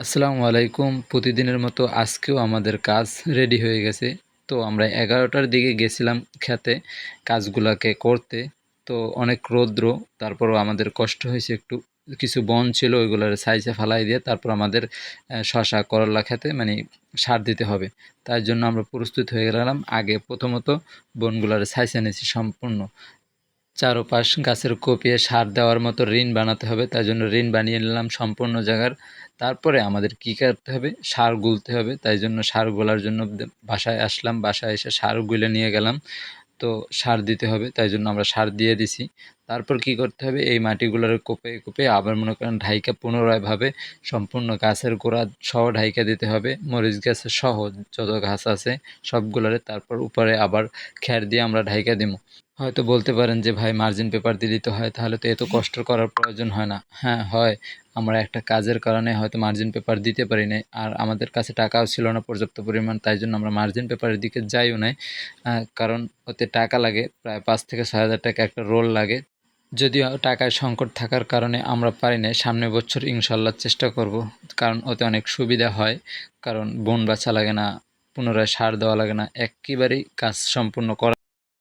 আসসালামু আলাইকুম। প্রতিদিনের মতো আজকেও আমাদের কাজ রেডি হয়ে গেছে। তো আমরা এগারোটার দিকে গেছিলাম খেতে কাজগুলাকে করতে। তো অনেক রৌদ্র, তারপরও আমাদের কষ্ট হয়েছে একটু। কিছু বন ছিল, ওইগুলোর সাইজে ফালাই দিয়ে তারপর আমাদের শশা করলা খেতে মানে সার দিতে হবে। তার জন্য আমরা প্রস্তুত হয়ে গেলাম। আগে প্রথমত বনগুলার সাইজে নিয়েছি সম্পূর্ণ। চারোপাশ গাছের কপিয়ে সার দেওয়ার মতো ঋণ বানাতে হবে, তাই জন্য ঋণ বানিয়ে নিলাম সম্পূর্ণ জায়গার। তারপরে আমাদের কী করতে হবে? সার গুলতে হবে, তাই জন্য সার গোলার জন্য বাসায় আসলাম, বাসায় এসে সার গুলে নিয়ে গেলাম। তো সার দিতে হবে, তাই জন্য আমরা সার দিয়ে দিছি। তারপর কি করতে হবে? এই মাটিগুলোর কোপে কোপে আবার মনে করেন ঢাইকা পুনরায়ভাবে সম্পূর্ণ গাছের গোড়া সহ ঢাইকা দিতে হবে। মরিচ গাছের সহ যত ঘাস আছে সবগুলোরে তারপর উপরে আবার খ্যার দিয়ে আমরা ঢাইকা দিব। হয়তো বলতে পারেন যে, ভাই মার্জিন পেপার দিলেই তো হয়, তাহলে তো এত কষ্ট করার প্রয়োজন হয় না। হ্যাঁ হয়। আমরা একটা কাজের কারণে হয়তো মার্জিন পেপার দিতে পারি নাই, আর আমাদের কাছে টাকাও ছিল না পর্যাপ্ত পরিমাণ, তাই জন্য আমরা মার্জিন পেপারের দিকে যাইও নাই। কারণ ওতে টাকা লাগে, প্রায় পাঁচ থেকে ছয় হাজার টাকা একটা রোল লাগে। যদিও টাকার সংকট থাকার কারণে আমরা পারি না সামনের বছর ইনশাল্লাহ চেষ্টা করব। কারণ ওতে অনেক সুবিধা হয়, কারণ বন বাছা লাগে না, পুনরায় সার দেওয়া লাগে না, একেবারেই কাজ সম্পূর্ণ করা